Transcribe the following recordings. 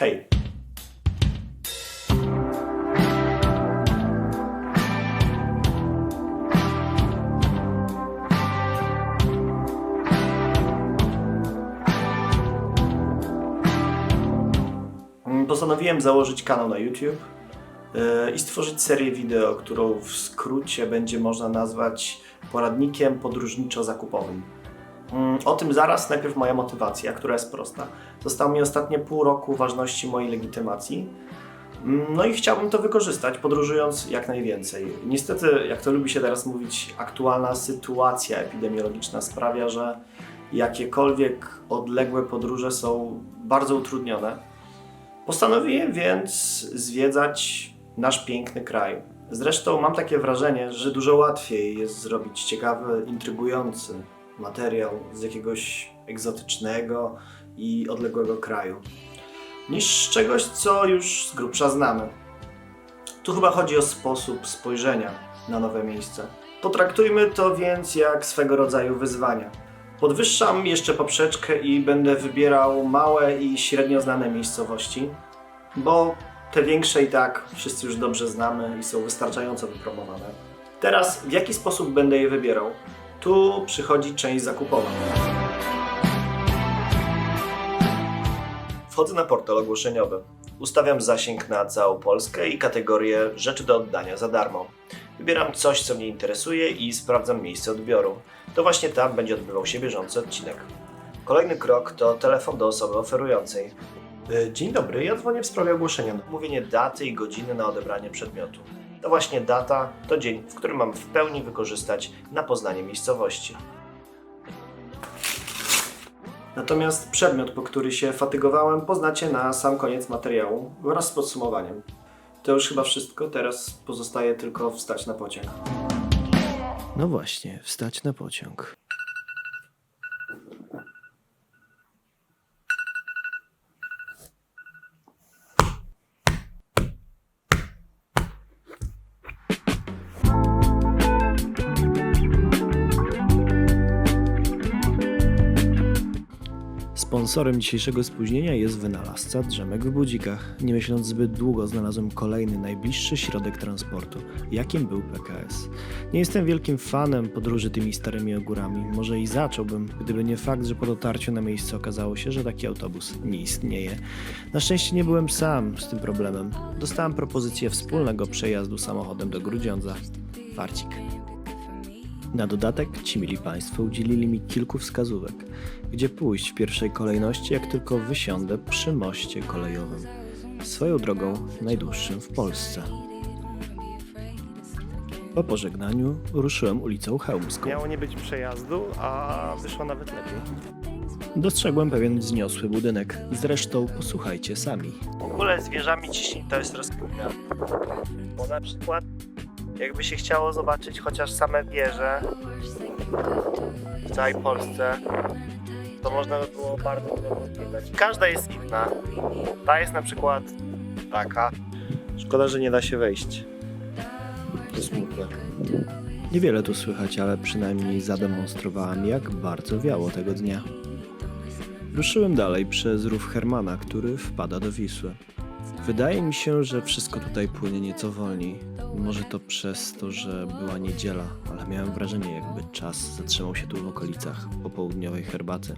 Hej! Mm, Postanowiłem założyć kanał na YouTube yy, i stworzyć serię wideo, którą w skrócie będzie można nazwać poradnikiem podróżniczo-zakupowym. Mm, O tym zaraz, najpierw moja motywacja, która jest prosta. Zostało mi ostatnie pół roku ważności mojej legitymacji. Mm, No i chciałbym to wykorzystać, podróżując jak najwięcej. Niestety, jak to lubi się teraz mówić, aktualna sytuacja epidemiologiczna sprawia, że jakiekolwiek odległe podróże są bardzo utrudnione. Postanowiłem więc zwiedzać nasz piękny kraj. Zresztą mam takie wrażenie, że dużo łatwiej jest zrobić ciekawy, intrygujący materiał z jakiegoś egzotycznego i odległego kraju, niż czegoś, co już z grubsza znamy. Tu chyba chodzi o sposób spojrzenia na nowe miejsce. Potraktujmy to więc jak swego rodzaju wyzwanie. Podwyższam jeszcze poprzeczkę i będę wybierał małe i średnio znane miejscowości, bo te większe i tak wszyscy już dobrze znamy i są wystarczająco wypromowane. Teraz w jaki sposób będę je wybierał? Tu przychodzi część zakupowa. Wchodzę na portal ogłoszeniowy. Ustawiam zasięg na całą Polskę i kategorię rzeczy do oddania za darmo. Wybieram coś, co mnie interesuje i sprawdzam miejsce odbioru. To właśnie tam będzie odbywał się bieżący odcinek. Kolejny krok to telefon do osoby oferującej. E, Dzień dobry, ja dzwonię w sprawie ogłoszenia. Mówienie daty i godziny na odebranie przedmiotu. To właśnie data, to dzień, w którym mam w pełni wykorzystać na poznanie miejscowości. Natomiast przedmiot, po który się fatygowałem, poznacie na sam koniec materiału wraz z podsumowaniem. To już chyba wszystko, teraz pozostaje tylko wstać na pociąg. No właśnie, wstać na pociąg. Sponsorem dzisiejszego spóźnienia jest wynalazca drzemek w budzikach. Nie myśląc zbyt długo, znalazłem kolejny najbliższy środek transportu, jakim był PKS. Nie jestem wielkim fanem podróży tymi starymi ogórami. Może i zacząłbym, gdyby nie fakt, że po dotarciu na miejsce okazało się, że taki autobus nie istnieje. Na szczęście nie byłem sam z tym problemem. Dostałem propozycję wspólnego przejazdu samochodem do Grudziądza. Farcik. Na dodatek ci mili Państwo udzielili mi kilku wskazówek, gdzie pójść w pierwszej kolejności, jak tylko wysiądę przy moście kolejowym. Swoją drogą najdłuższym w Polsce. Po pożegnaniu ruszyłem ulicą Chełmską. Miało nie być przejazdu, a wyszło nawet lepiej. Dostrzegłem pewien wzniosły budynek. Zresztą posłuchajcie sami. W ogóle z wieżami ciśnień to jest rozkmina. Bo na przykład jakby się chciało zobaczyć chociaż same wieże w całej Polsce, to można by było bardzo dużo pozwiedzać. Każda jest inna. Ta jest na przykład taka. Szkoda, że nie da się wejść. To smutne. Niewiele tu słychać, ale przynajmniej zademonstrowałem, jak bardzo wiało tego dnia. Ruszyłem dalej przez rów Hermana, który wpada do Wisły. Wydaje mi się, że wszystko tutaj płynie nieco wolniej. Może to przez to, że była niedziela, ale miałem wrażenie, jakby czas zatrzymał się tu w okolicach popołudniowej herbaty.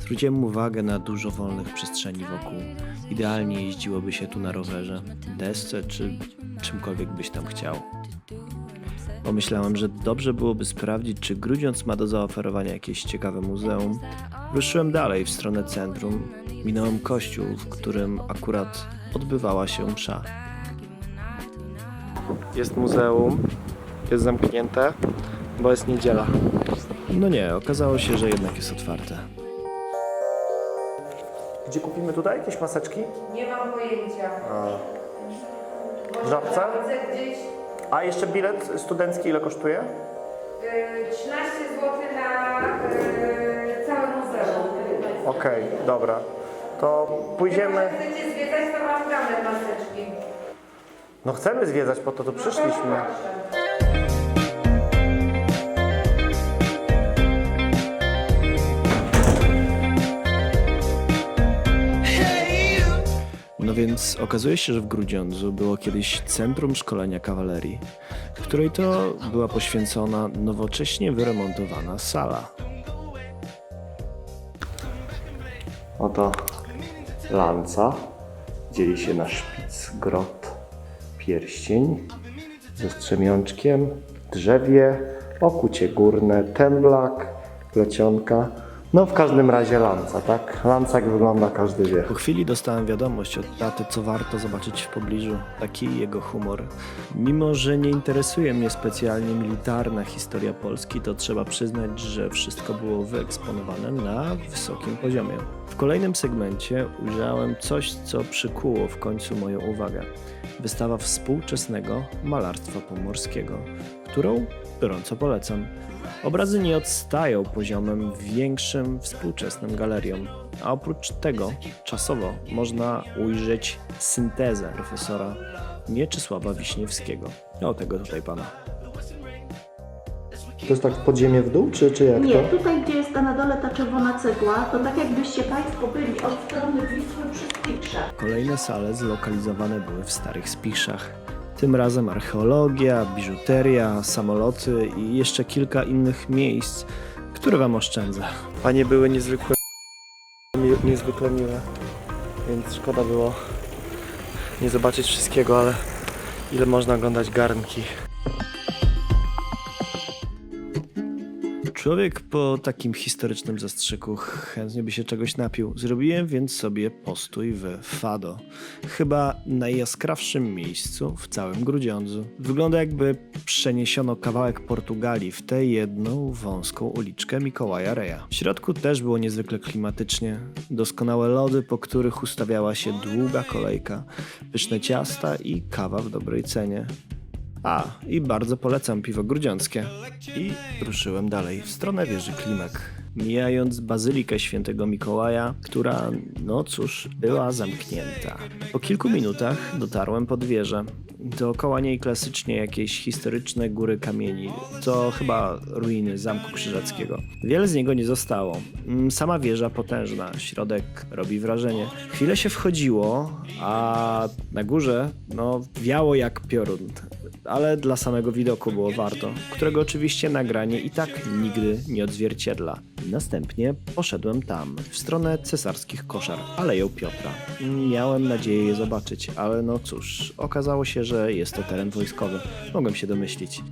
Zwróciłem uwagę na dużo wolnych przestrzeni wokół. Idealnie jeździłoby się tu na rowerze, desce czy czymkolwiek byś tam chciał. Pomyślałem, że dobrze byłoby sprawdzić, czy Grudziądz ma do zaoferowania jakieś ciekawe muzeum. Ruszyłem dalej w stronę centrum. Minąłem kościół, w którym akurat odbywała się msza. Jest muzeum, jest zamknięte, bo jest niedziela. No nie, okazało się, że jednak jest otwarte. Gdzie kupimy tutaj jakieś maseczki? Nie mam pojęcia. Może Żabce? gdzieś A jeszcze bilet studencki ile kosztuje? y, 13 zł na y, całe muzeum. Okej, dobra. To pójdziemy. Jak chcecie zwiedzać, to mam dane maseczki. No chcemy zwiedzać, po to tu No przyszliśmy. A więc okazuje się, że w Grudziądzu było kiedyś Centrum Szkolenia Kawalerii, której to była poświęcona nowocześnie wyremontowana sala. Oto lanca dzieli się na szpic, grot, pierścień ze strzemiączkiem, drzewie, okucie górne, temblak, plecionka. No w każdym razie lanca, tak? Lanca jak wygląda każdy wie. Po chwili dostałem wiadomość od taty, co warto zobaczyć w pobliżu. Taki jego humor. Mimo, że nie interesuje mnie specjalnie militarna historia Polski, to trzeba przyznać, że wszystko było wyeksponowane na wysokim poziomie. W kolejnym segmencie ujrzałem coś, co przykuło w końcu moją uwagę. Wystawa współczesnego malarstwa pomorskiego, którą gorąco polecam. Obrazy nie odstają poziomem większym współczesnym galeriom, a oprócz tego czasowo można ujrzeć syntezę profesora Mieczysława Wiśniewskiego. O tego tutaj pana. To jest tak w podziemie w dół, czy, czy jak Nie, tutaj gdzie jest ta na dole ta czerwona cegła, to tak jakbyście Państwo byli od strony Wisły przy Spikszach. Kolejne sale zlokalizowane były w starych spiszach. Tym razem archeologia, biżuteria, samoloty i jeszcze kilka innych miejsc, które wam oszczędzę. Panie były niezwykłe, mi- niezwykle miłe, więc szkoda było nie zobaczyć wszystkiego, ale ile można oglądać garnki. Człowiek po takim historycznym zastrzyku chętnie by się czegoś napił. Zrobiłem więc sobie postój we Fado. Chyba najjaskrawszym miejscu w całym Grudziądzu. Wygląda jakby przeniesiono kawałek Portugalii w tę jedną wąską uliczkę Mikołaja Reja. W środku też było niezwykle klimatycznie. Doskonałe lody, po których ustawiała się długa kolejka. Pyszne ciasta i kawa w dobrej cenie. A, i bardzo polecam piwo grudziąckie. I ruszyłem dalej w stronę wieży Klimek, mijając bazylikę świętego Mikołaja, która, no cóż, była zamknięta. Po kilku minutach dotarłem pod wieżę. Dookoła niej klasycznie jakieś historyczne góry kamieni. To chyba ruiny Zamku Krzyżackiego. Wiele z niego nie zostało. Mm, Sama wieża potężna, środek robi wrażenie. Chwilę się wchodziło, a na górze, no, wiało jak piorun ale dla samego widoku było warto, którego oczywiście nagranie i tak nigdy nie odzwierciedla. Następnie poszedłem tam, w stronę cesarskich koszar, Aleją Piotra. Miałem nadzieję je zobaczyć, ale no cóż, okazało się, że jest to teren wojskowy. Mogłem się domyślić.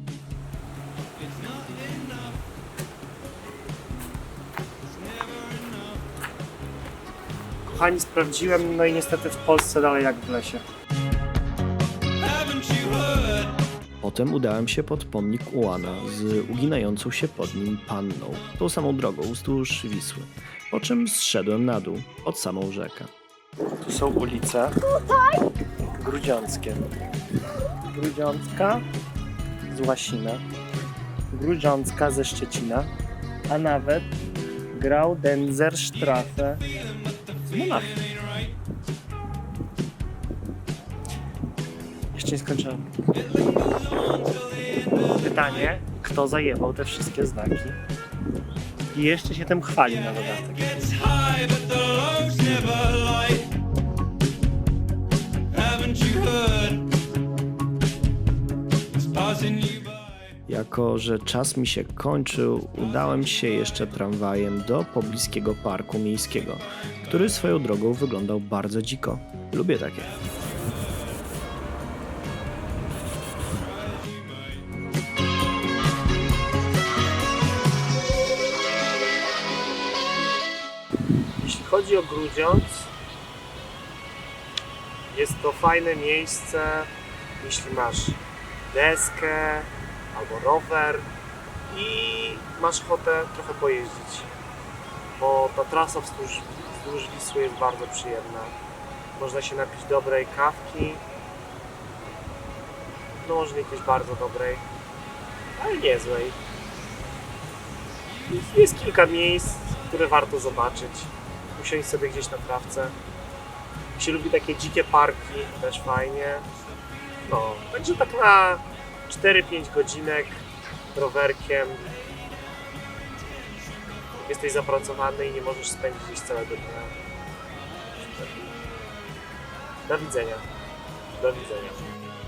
Kochani, sprawdziłem, no i niestety w Polsce dalej jak w lesie. Potem udałem się pod pomnik Ułana z uginającą się pod nim panną, tą samą drogą wzdłuż Wisły, po czym zszedłem na dół, pod samą rzekę. Tu są ulice. Grudziąckie. Grudziącka z Łasina. Grudziącka ze Szczecina. A nawet grał Denzer Strafe z Monachium. Nie skończyłem. Pytanie, kto zajebał te wszystkie znaki? I jeszcze się tym chwali na dodatek. Jako, że czas mi się kończył, udałem się jeszcze tramwajem do pobliskiego parku miejskiego, który swoją drogą wyglądał bardzo dziko. Lubię takie. Chodzi o Grudziądz, jest to fajne miejsce, jeśli masz deskę albo rower i masz ochotę trochę pojeździć, bo ta trasa wzdłuż, wzdłuż Wisły jest bardzo przyjemna. Można się napić dobrej kawki, no może nie bardzo dobrej, ale niezłej. Jest kilka miejsc, które warto zobaczyć usiąść sobie gdzieś na trawce. Się lubi takie dzikie parki, też fajnie. No, także tak na 4-5 godzinek rowerkiem. Jesteś zapracowany i nie możesz spędzić gdzieś całego dnia. Do widzenia. Do widzenia.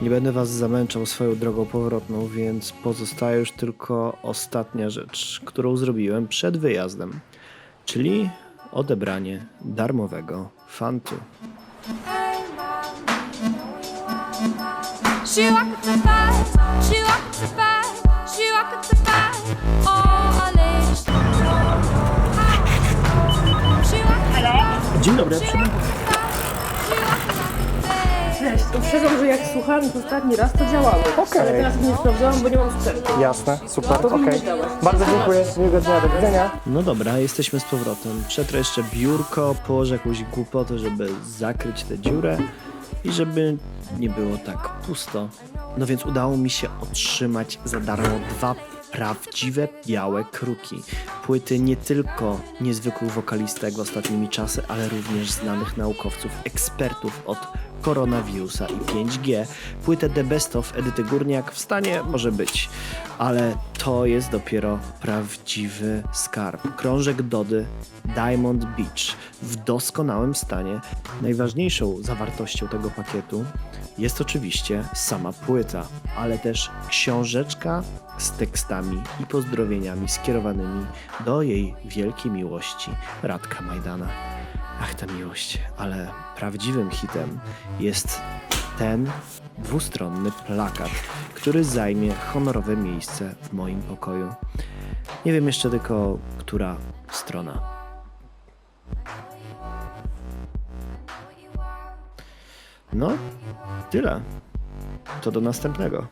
Nie będę Was zamęczał swoją drogą powrotną, więc pozostaje już tylko ostatnia rzecz, którą zrobiłem przed wyjazdem, czyli odebranie darmowego fantu. She walked Cześć, uprzedzam, że jak słuchałem to ostatni raz, to działało. Okej. Ale teraz nie sprawdzałam, bo nie mam sprzętu. Jasne, super, Powinny okej. działać. Bardzo dziękuję, miłego dnia, do widzenia. No dobra, jesteśmy z powrotem. Przetrę jeszcze biurko, położę jakąś głupotę, żeby zakryć tę dziurę i żeby nie było tak pusto. No więc udało mi się otrzymać za darmo dwa prawdziwe białe kruki. Płyty nie tylko niezwykłych wokalistek ostatnimi czasy, ale również znanych naukowców, ekspertów od koronawirusa i 5G. Płytę The Best of Edyty Górniak w stanie może być, ale to jest dopiero prawdziwy skarb. Krążek Dody Diamond Beach w doskonałym stanie. Najważniejszą zawartością tego pakietu jest oczywiście sama płyta, ale też książeczka z tekstami i pozdrowieniami skierowanymi do jej wielkiej miłości Radka Majdana. Ach, ta miłość, ale prawdziwym hitem jest ten dwustronny plakat, który zajmie honorowe miejsce w moim pokoju. Nie wiem jeszcze tylko, która strona. No, tyle. To do następnego.